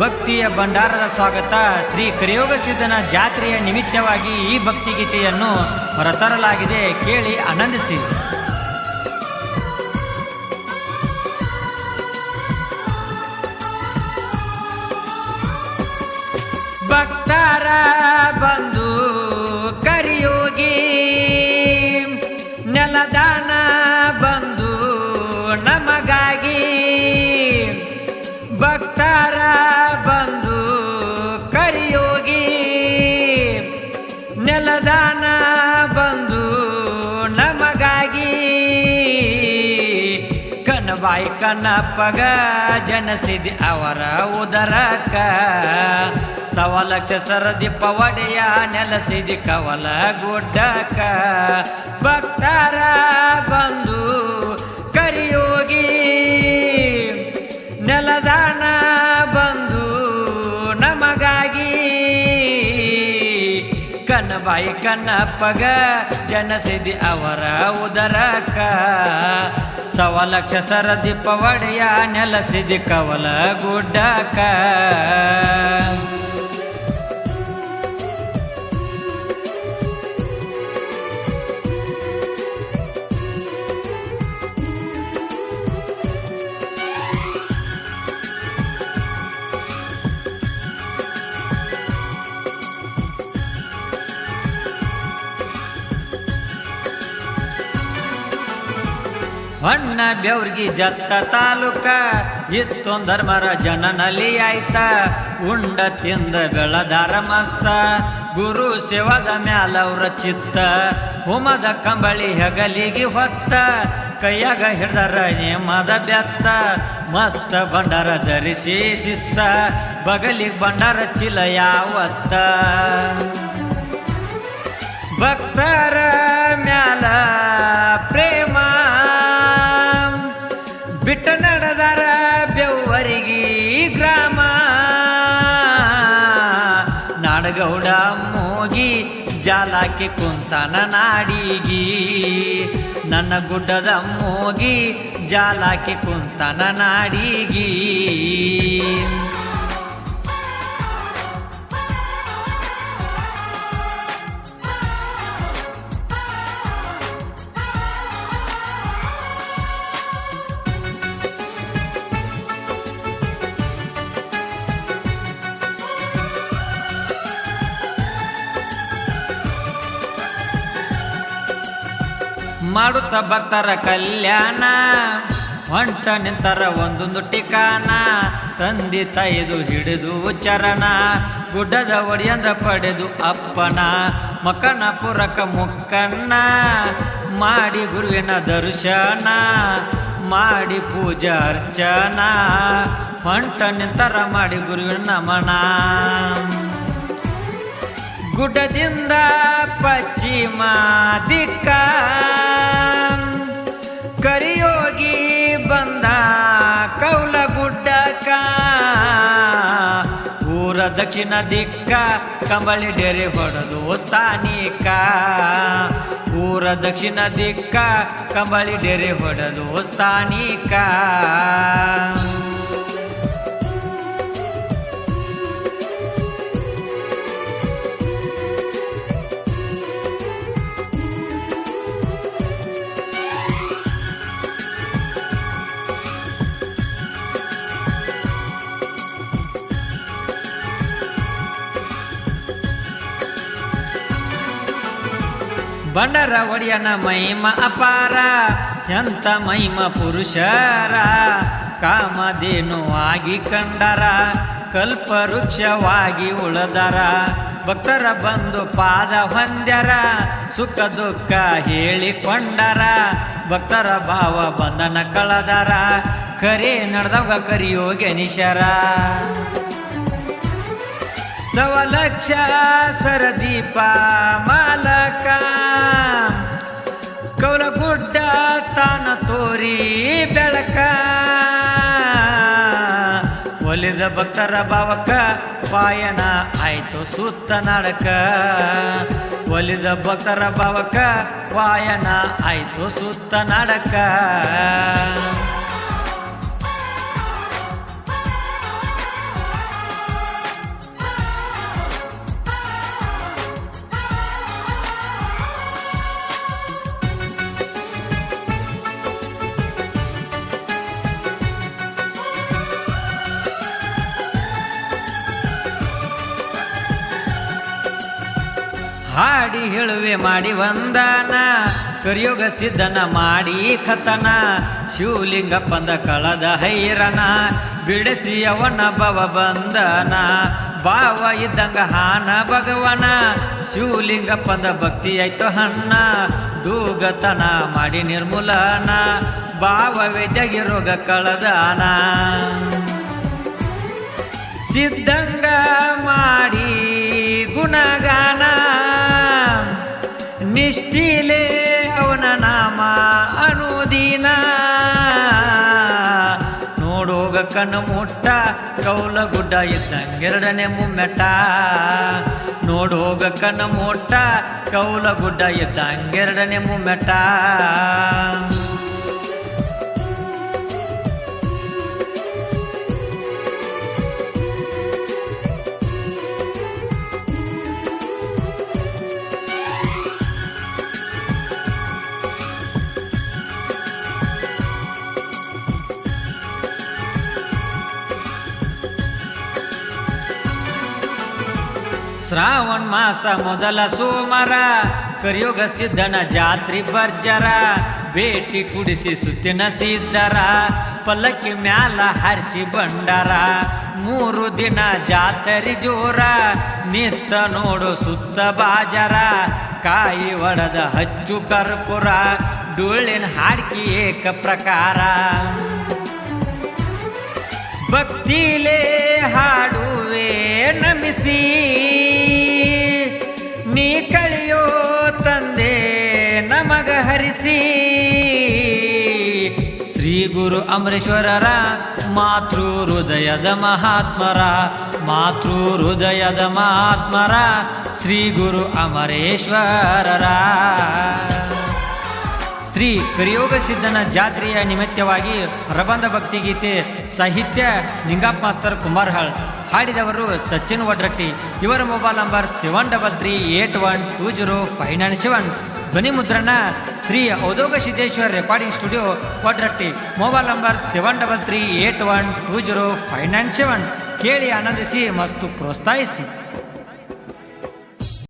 ಭಕ್ತಿಯ ಭಂಡಾರದ ಸ್ವಾಗತ. ಶ್ರೀ ಕರಿಯೋಗ ಸಿದ್ಧನ ಜಾತ್ರೆಯ ನಿಮಿತ್ತವಾಗಿ ಈ ಭಕ್ತಿಗೀತೆಯನ್ನು ಹೊರತರಲಾಗಿದೆ ಕೇಳಿ ಆನಂದಿಸಿ. ಭಕ್ತರ ಬಂದು ಕರಿಯೋಗಿ, ನೆಲದಾನ ಬಂದು ನಮಗಾಗಿ. ಭಕ್ತರ ಕನಬಾಯಿ ಕನ್ನಪ್ಪಗ ಜನಸಿದಿ ಅವರ ಉದರಕ. ಸವಲಕ್ಷ ಸರದಿ ಪವಡೆಯ ನೆಲಸಿದಿ ಕವಲ ಗುಡ್ಡಕ. ಭಕ್ತರ ಬಂದು ಕರಿಯೋಗಿ ನೆಲದಾನ ಬಂದು ನಮಗಾಗಿ. ಕನ್ನಬಾಯಿ ಕನ್ನಪ್ಪಗ ಜನಸಿದಿ ಅವರ ಉದರಕ. ಸವಲಕ್ಷ ಸರದಿಪ್ಪ ಒಡೆಯ ನೆಲಸಿದಿ ಕವಲ ಗುಡ್ಡಕ ಹೊಣ್ಣ ಬೆವ್ರಿಗೆ ಜತ್ತ ತಾಲೂಕ ಇತ್ತೊಂದರ್ಮರ ಜನನಲ್ಲಿ ಆಯ್ತ. ಉಂಡ ತಿಂದ ಬೆಳದಾರ ಮಸ್ತ, ಗುರು ಶಿವದ ಮ್ಯಾಲವ್ರ ಚಿತ್ತ. ಹುಮದ ಕಂಬಳಿ ಹೆಗಲಿಗೆ ಹೊತ್ತ, ಕೈಯಾಗ ಹಿಡ್ದರ ನೇಮದ ಬೆತ್ತ. ಮಸ್ತ ಬಂಡಾರ ಧರಿಸಿ ಶಿಸ್ತ, ಬಗಲಿಗೆ ಬಂಡಾರ ಚಿಲ ಯಾವತ್ತ. ಭಕ್ತರ ಬಿಟ್ಟ ನಡೆದಾರ ಗ್ರಾಮ. ನಾಡಗೌಡ ಮೋಗಿ ಜಾಲಾಕಿ ಕುಂತನ ನಾಡಿಗಿ. ನನ್ನ ಗುಡ್ಡದ ಮೋಗಿ ಜಾಲಾಕಿ ಕುಂತನ ನಾಡಿಗಿ. ಮಾಡುತ್ತ ಭಕ್ತರ ಕಲ್ಯಾಣ. ಹೊಂಟ ನಿಂತರ ಒಂದೊಂದು ಟಿಕಾನ ತಂದಿ ತಾಯಿದು ಹಿಡಿದು ಚರಣ. ಗುಡ್ಡದ ಒಡೆಯಂದ ಪಡೆದು ಅಪ್ಪನ. ಮಕನ ಪುರಕ ಮುಕ್ಕಣ್ಣ. ಮಾಡಿ ಗುರುವಿನ ದರ್ಶನ. ಮಾಡಿ ಪೂಜಾ ಅರ್ಚನಾ. ಹೊಂಟ ನಿಂತರ ಮಾಡಿ ಗುರುವಿನ ನಮನ. ಗುಡ್ಡದಿಂದ ಪಶ್ಚಿಮ ದಿಕ್ಕ ಕರಿಯೋಗಿ ಬಂದ ಕೌಲ ಗುಡ್ಡಕ ಊರ ದಕ್ಷಿಣ ದಿಕ್ಕ ಕಂಬಳಿ ಡೆರೆ ಹೊಡೆದು ಸ್ಥಾನಿಕ. ಊರ ದಕ್ಷಿಣ ದಿಕ್ಕ ಕಂಬಳಿ ಡೆರೆ ಹೊಡೆದು ಸ್ಥಾನಿಕ. ಬಂಡರ ಒಡೆಯನ ಮಹಿಮ ಅಪಾರ, ಎಂತ ಮಹಿಮ ಪುರುಷರ? ಕಾಮಧೇನು ಆಗಿ ಕಂಡರ, ಕಲ್ಪವೃಕ್ಷವಾಗಿ ಉಳದರ. ಭಕ್ತರ ಬಂದು ಪಾದ ಹೊಂದ್ಯರ, ಸುಖ ದುಃಖ ಹೇಳಿಕೊಂಡರ. ಭಕ್ತರ ಭಾವ ಬಂಧನ ಕಳದರ, ಕರೆ ನಡೆದವ ಕರಿಯೋಗನಿಶರ ಸವಲಕ್ಷ ಸರದೀಪ ಮಾಲಕ ಕೌಲಗುಡ್ಡ ತಾನ ತೋರಿ ಬೆಳಕ. ಒಲಿದ ಭಕ್ತರ ಭಾವಕ ಪಾಯನ ಆಯ್ತು ಸುತ್ತ ನಡಕ. ಒಲಿದ ಭಕ್ತರ ಭಾವಕ ಪಾಯನ ಆಯ್ತು ಸುತ್ತ ನಡಕ. ಹಾಡಿ ಹೇಳುವೆ ಮಾಡಿ ವಂದನ, ಕರಿಯೋಗ ಸಿದ್ಧನ ಮಾಡಿ ಕಥನ ಶಿವಲಿಂಗಪ್ಪಂದ ಕಳದ ಹೈರನ ಬಿಡಿಸಿ ಅವನ ಭವ ಬಂದನ ಭಾವ ಇದ್ದಂಗ ಹಾನ ಭಗವನ ಶಿವಲಿಂಗಪ್ಪಂದ ಭಕ್ತಿ ಆಯ್ತು ಹಣ್ಣ, ದೂಗತನ ಮಾಡಿ ನಿರ್ಮೂಲನ ಭಾವವೇ ರೋಗ ಕಳದಾನ. ಸಿದ್ಧಂಗ ಮಾಡಿ ಗುಣಗಾನ ನಿಷ್ಠಿಲೆ ಅವನ ನಾಮ ಅನುದೀನ. ನೋಡೋಗ ಕಣ್ಣು ಮುಟ್ಟ ಕೌಲ ಗುಡ್ಡ ಇದ್ದಂಗೆರಡನೇ ಮುಮ್ಮೆಟ್ಟ. ನೋಡೋಗ ಕಣ್ಣು ಮುಟ್ಟ ಕೌಲ ಗುಡ್ಡ ಇದ್ದಂಗೆರಡನೇ ಮುಮ್ಮೆಟ್ಟ. ಶ್ರಾವಣ ಮಾಸ ಮೊದಲ ಸೋಮರ ಕರಿಯೋಗ ಸಿದ್ಧನ ಜಾತ್ರಿ ಬರ್ಜರ ಭೇಟಿ ಕುಡಿಸಿ ಸುತ್ತಿನ ಸಿದ್ಧರ. ಪಲ್ಲಕ್ಕಿ ಮ್ಯಾಲ ಹರಿಸಿ ಬಂಡರ ಮೂರು ದಿನ ಜಾತ್ರಿ ಜೋರ. ನಿತ್ತ ನೋಡು ಸುತ್ತ ಬಾಜರ. ಕಾಯಿ ಒಡದ ಹಚ್ಚು ಕರ್ಪುರ. ಡೊಳ್ಳಿನ ಹಾಡ್ಕಿ ಏಕ ಪ್ರಕಾರ. ಭಕ್ತಿಲೇ ಹಾಡುವೆ ನಮಿಸಿ. ನೀ ತಂದೆ ನಮಗ ಹರಿಸಿ. ಶ್ರೀ ಗುರು ಅಮರೇಶ್ವರರ ಮಾತೃ ಹೃದಯದ ಮಹಾತ್ಮರ, ಮಾತೃ ಹೃದಯದ ಮಹಾತ್ಮರ, ಶ್ರೀ ಗುರು ಅಮರೇಶ್ವರರ. ಶ್ರೀ ಕರಿಯೋಗ ಸಿದ್ಧನ ಜಾತ್ರೆಯ ನಿಮಿತ್ತವಾಗಿ ಪ್ರಬಂಧ ಭಕ್ತಿಗೀತೆ ಸಾಹಿತ್ಯ ನಿಂಗಪ್ಪ ಮಾಸ್ತರ್ ಕುಮಾರ್ಹಾಳ್ ಹಾಡಿದವರು ಸಚಿನ್ ವಡ್ರಟ್ಟಿ, ಇವರ mobile number seven double three eight one two zero five nine seven ಧ್ವನಿ ಮುದ್ರಣ Shri ಔದೋಗ Siddeshwar recording studio Vadratti mobile number seven double three eight one two zero five nine seven ಕೇಳಿ ಆನಂದಿಸಿ, ಮಸ್ತು ಪ್ರೋತ್ಸಾಹಿಸಿ.